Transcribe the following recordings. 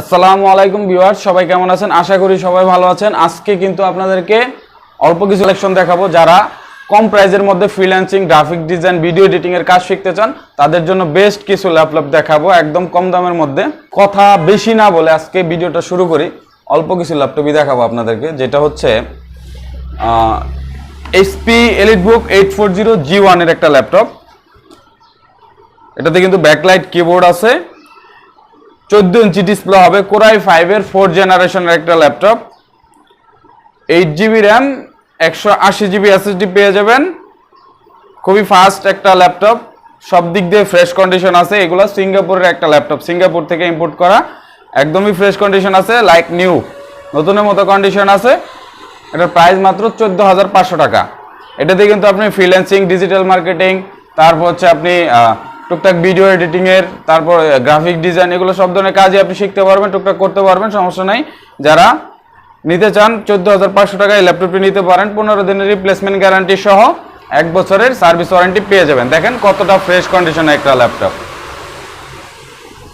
আসসালামু আলাইকুম ভিউয়ার্স, সবাই কেমন আছেন? আশা করি সবাই ভালো আছেন। আজকে কিন্তু আপনাদেরকে অল্প কিছু কালেকশন দেখাবো যারা কম প্রাইজের মধ্যে freelancing graphic design video editing এর কাজ শিখতে চান, তাদের জন্য বেস্ট কিছু ল্যাপটপ দেখাবো একদম কম দামের মধ্যে। কথা বেশি না বলে আজকে ভিডিওটা শুরু করি। অল্প কিছু ল্যাপটপই দেখাবো আপনাদেরকে, যেটা হচ্ছে HP elite book eight four zero G ওয়ানের একটা ল্যাপটপ এটাতে কিন্তু ব্যাকলাইট কিবোর্ড আছে। চোদ্দ ইঞ্চি ডিসপ্লে হবে কোরাই ফাইভের ফোর জেনারেশনের একটা ল্যাপটপ এইট জিবি র্যাম একশো আশি জিবি এসএসডি পেয়ে যাবেন। খুবই ফাস্ট একটা ল্যাপটপ সব দিক দিয়ে ফ্রেশ কন্ডিশন আছে। এগুলো সিঙ্গাপুরের একটা ল্যাপটপ সিঙ্গাপুর থেকে ইম্পোর্ট করা। একদমই ফ্রেশ কন্ডিশন আছে লাইক নিউ নতুনের মতো কন্ডিশন আছে। এটার প্রাইস মাত্র চোদ্দ হাজার পাঁচশো টাকা। এটাতে কিন্তু আপনি ফ্রিল্যান্সিং ডিজিটাল মার্কেটিং তারপর হচ্ছে আপনি টুকটাক ভিডিও এডিটিং এর, তারপর গ্রাফিক ডিজাইন এগুলো সব ধরনের কাজই আপনি শিখতে পারবেন, টুকটাক করতে পারবেন, সমস্যা নাই। যারা নিতে চান, চোদ্দ হাজার পাঁচশো টাকায় ল্যাপটপটি নিতে পারেন, পনেরো দিনের রিপ্লেসমেন্ট গ্যারান্টি সহ এক বছরের সার্ভিস ওয়ারেন্টি পেয়ে যাবেন। দেখেন কতটা ফ্রেশ কন্ডিশনে একটা ল্যাপটপ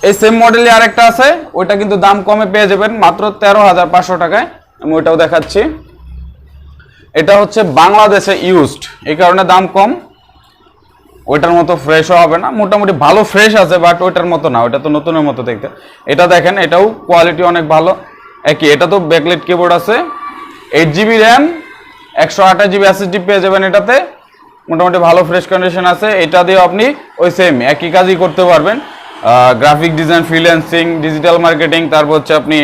এই সেম মডেলে আরেকটা আছে, ওইটা কিন্তু দাম কমে পেয়ে যাবেন, মাত্র তেরো হাজার পাঁচশো টাকায়। আমি ওইটাও দেখাচ্ছি। এটা হচ্ছে বাংলাদেশে ইউজড এই কারণে দাম কম। ওইটার মতো ফ্রেশও হবে না, মোটামুটি ভালো ফ্রেশ আছে বাট ওইটার মতো না, ওইটা তো নতুনের মতো দেখতে। এটা দেখেন, এটাও কোয়ালিটি অনেক ভালো। একই, এটা তো ব্যাকলেট কিবোর্ড আছে। এইট জিবি র্যাম একশো আঠাশ জিবি এসএসডি পেয়ে যাবেন এটাতে। মোটামুটি ভালো ফ্রেশ কন্ডিশন আছে। এটা দিয়ে আপনি ওই সেম একই কাজই করতে পারবেন। Graphic design freelancing digital marketing তারপর হচ্ছে আপনি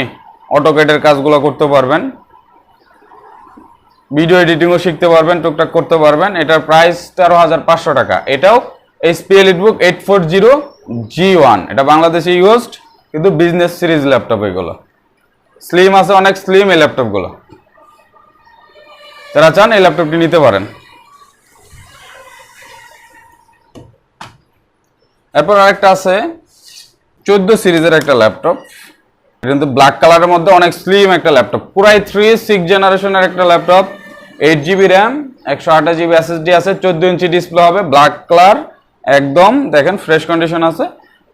অটোকেটের কাজগুলো করতে পারবেন। ভিডিও এডিটিংও শিখতে পারবেন, টুকটাক করতে পারবেন। এটার প্রাইস তেরো হাজার পাঁচশো টাকা। এটাও HP elitebook eight four zero G one এটা বাংলাদেশে ইউজড কিন্তু বিজনেস সিরিজ ল্যাপটপ এগুলো। স্লিম আছে, অনেক স্লিম এই ল্যাপটপগুলো যারা চান এই ল্যাপটপটি নিতে পারেন। এরপর আরেকটা আছে, চোদ্দ সিরিজের একটা ল্যাপটপ এটা কিন্তু ব্ল্যাক কালারের মধ্যে অনেক স্লিম একটা ল্যাপটপ পুরাই থ্রি সিক্স জেনারেশনের একটা ল্যাপটপ এইট জিবি র্যাম একশো আঠাশ জিবি এসএসডি আছে, চোদ্দ ইঞ্চি ডিসপ্লে হবে ব্ল্যাক কালার একদম, দেখেন ফ্রেশ কন্ডিশন আছে।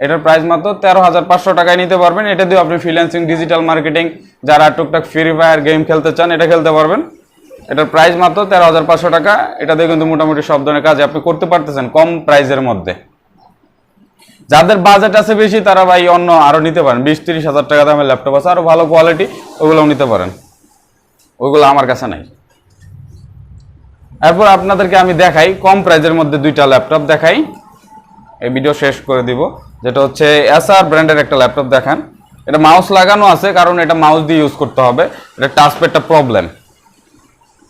এটার প্রাইস মাত্র তেরো হাজার পাঁচশো টাকায় নিতে পারবেন। এটা দিয়ে আপনি ফ্রিল্যান্সিং ডিজিটাল মার্কেটিং যারা টুকটাক ফ্রি ফায়ার গেম খেলতে চান, এটা খেলতে পারবেন। এটার প্রাইস মাত্র তেরো হাজার পাঁচশো টাকা। এটা দিয়ে কিন্তু মোটামুটি সব ধরনের কাজ আপনি করতে পারতেছেন কম প্রাইসের মধ্যে। যাদের বাজেট আছে বেশি, তারা ভাই অন্য আরও নিতে পারেন। বিশ তিরিশ হাজার টাকা দামের ল্যাপটপ আছে, আরও ভালো কোয়ালিটি ওগুলোও নিতে পারেন। ওইগুলো আমার কাছে নাই। এরপর আপনাদেরকে আমি দেখাই, কম প্রাইজের মধ্যে দুইটা ল্যাপটপ দেখাই। এই ভিডিও শেষ করে দিব। যেটা হচ্ছে এসআর ব্র্যান্ডের একটা ল্যাপটপ দেখান। এটা মাউস লাগানো আছে, কারণ এটা মাউস দিয়ে ইউজ করতে হবে। এটা টাচপ্যাডটা প্রবলেম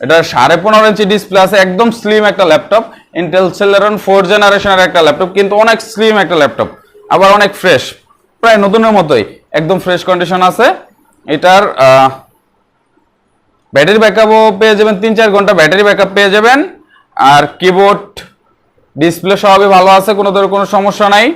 এটা সাড়ে পনেরো ইঞ্চি ডিসপ্লে আছে, একদম স্লিম একটা ল্যাপটপ ইন্টেল সেলেরন ফোর জেনারেশনের একটা ল্যাপটপ কিন্তু অনেক স্লিম একটা ল্যাপটপ আবার অনেক ফ্রেশ প্রায় নতুনের মতোই, একদম ফ্রেশ কন্ডিশন আছে। এটার ব্যাটারি ব্যাকআপও পেয়ে যাবেন তিন চার ঘণ্টা ব্যাটারি ব্যাকআপ পেয়ে যাবেন। আর কিবোর্ড ডিসপ্লে সবই ভালো আছে, কোনো ধরনের কোনো সমস্যা নাই।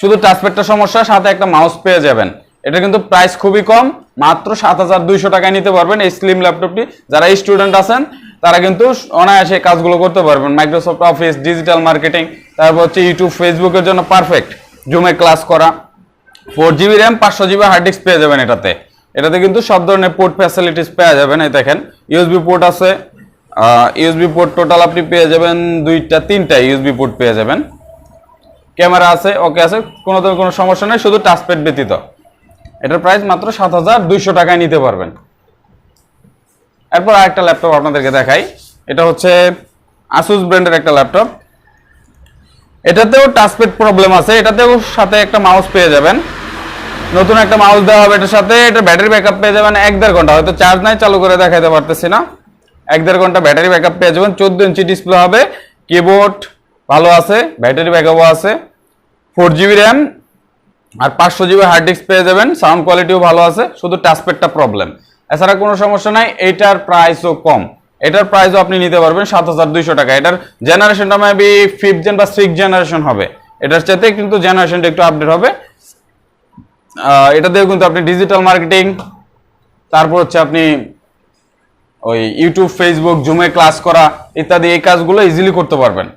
শুধু টাচপ্যাডটা সমস্যা, সাথে একটা মাউস পেয়ে যাবেন। এটা কিন্তু প্রাইস খুবই কম, মাত্র সাত হাজার দুইশো টাকায় নিতে পারবেন এই স্লিম ল্যাপটপটি যারা স্টুডেন্ট আছেন, তারা কিন্তু অনায়াসে কাজগুলো করতে পারবেন। মাইক্রোসফট অফিস ডিজিটাল মার্কেটিং তারপর হচ্ছে ইউটিউব ফেসবুকের জন্য পারফেক্ট জুমে ক্লাস করা। ফোর জিবি র্যাম পাঁচশো জিবি হার্ড ডিস্ক পেয়ে যাবেন এটাতে। এটাতে কিন্তু সব ধরনের পোর্ট ফ্যাসিলিটিস পেয়ে যাবেন। এই দেখেন ইউএসবি পোর্ট আছে ইউএসবি পোর্ট টোটাল আপনি পেয়ে যাবেন দুইটা তিনটা ইউএসবি পোর্ট পেয়ে যাবেন। ক্যামেরা আছে ওকে আছে, কোনো ধরনের কোনো সমস্যা নেই, শুধু টাচপ্যাড ব্যতীত। এটার প্রাইস মাত্র সাত হাজার দুইশো টাকায় নিতে পারবেন। এরপর আরেকটা ল্যাপটপ আপনাদেরকে দেখাই। এটা হচ্ছে আসুস ব্র্যান্ডের একটা ল্যাপটপ এটাতেও টাচপ্যাড প্রবলেম আছে, এটাতেও সাথে একটা মাউস পেয়ে যাবেন। নতুন একটা মাউস দেওয়া হবে এটার সাথে এটা ব্যাটারি ব্যাকআপ পেয়ে যাবেন এক দেড় ঘণ্টা। হয়তো চার্জ নাই, চালু করে দেখাতে পারতেছি না। এক দেড় ঘণ্টা ব্যাটারি ব্যাকআপ পেয়ে যাবেন। চোদ্দ ইঞ্চি ডিসপ্লে হবে। কিবোর্ড ভালো আছে ব্যাটারি ব্যাকআপও আছে। ফোর জিবি র্যাম আর পাঁচশো জিবি হার্ড ডিস্ক পেয়ে যাবেন। সাউন্ড কোয়ালিটিও ভালো আছে। শুধু টাচপ্যাডটা প্রবলেম এছাড়া কোনো সমস্যা নাই এইটার প্রাইসও কম। এটার প্রাইসও আপনি নিতে পারবেন সাত হাজার দুইশো টাকা। এটার জেনারেশনটা মেবি ফিফথ জেন বা সিক্স জেনারেশন হবে। এটার সাথে কিন্তু জেনারেশনটা একটু আপডেট হবে। আহ, এটা দিয়েও কিন্তু আপনি ডিজিটাল মার্কেটিং তারপর হচ্ছে আপনি ওই ইউটিউব ফেসবুক জুমে ক্লাস করা ইত্যাদি এই কাজগুলো ইজিলি করতে পারবেন।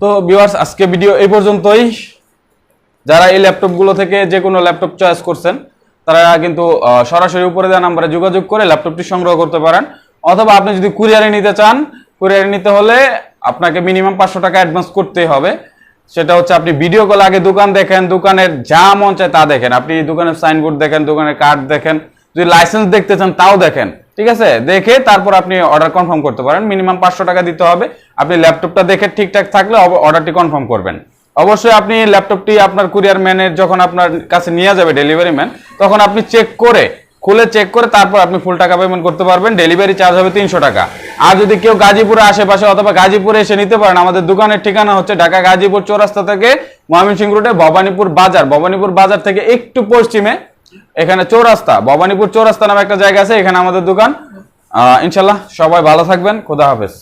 তো ভিউয়ার্স আজকে ভিডিও এই পর্যন্তই। যারা এই ল্যাপটপগুলো থেকে যে কোনো ল্যাপটপ চয়েস করছেন তারা কিন্তু সরাসরি উপরে দেওয়া নাম্বারে যোগাযোগ করে ল্যাপটপটি সংগ্রহ করতে পারেন। অথবা আপনি যদি কুরিয়ারে নিতে চান কুরিয়ারে নিতে হলে আপনাকে মিনিমাম পাঁচশো টাকা অ্যাডভান্স করতেই হবে। সেটা হচ্ছে আপনি ভিডিও কল আগে দোকান দেখেন, দোকানের যা মন চায় তা দেখেন। আপনি দোকানের সাইনবোর্ড দেখেন, দোকানের কার্ড দেখেন, যদি লাইসেন্স দেখতে চান তাও দেখেন, ঠিক আছে? দেখে তারপর আপনি অর্ডার কনফার্ম করতে পারেন। মিনিমাম পাঁচশো টাকা দিতে হবে। আপনি ল্যাপটপটা দেখে ঠিকঠাক থাকলে অর্ডারটি কনফার্ম করবেন। অবশ্যই আপনি ল্যাপটপটি আপনার কুরিয়ার ম্যানের যখন আপনার কাছে নিয়ে যাবে ডেলিভারি ম্যান তখন আপনি চেক করে, খুলে চেক করে তারপর আপনি ফুল টাকা পেমেন্ট করতে পারবেন। ডেলিভারি চার্জ হবে তিনশো টাকা। আর যদি কেউ গাজীপুরের আশেপাশে অথবা গাজীপুরে এসে নিতে পারেন, আমাদের দোকানের ঠিকানা হচ্ছে ঢাকা গাজীপুর চৌরাস্তা থেকে ময়মনসিং রোডে ভবানীপুর বাজার। ভবানীপুর বাজার থেকে একটু পশ্চিমে এখানে চৌরাস্তা, ভবানীপুর চৌরাস্তা নামে একটা জায়গা আছে, এখানে আমাদের দোকান। ইনশাল্লাহ সবাই ভালো থাকবেন। খোদা হাফেজ।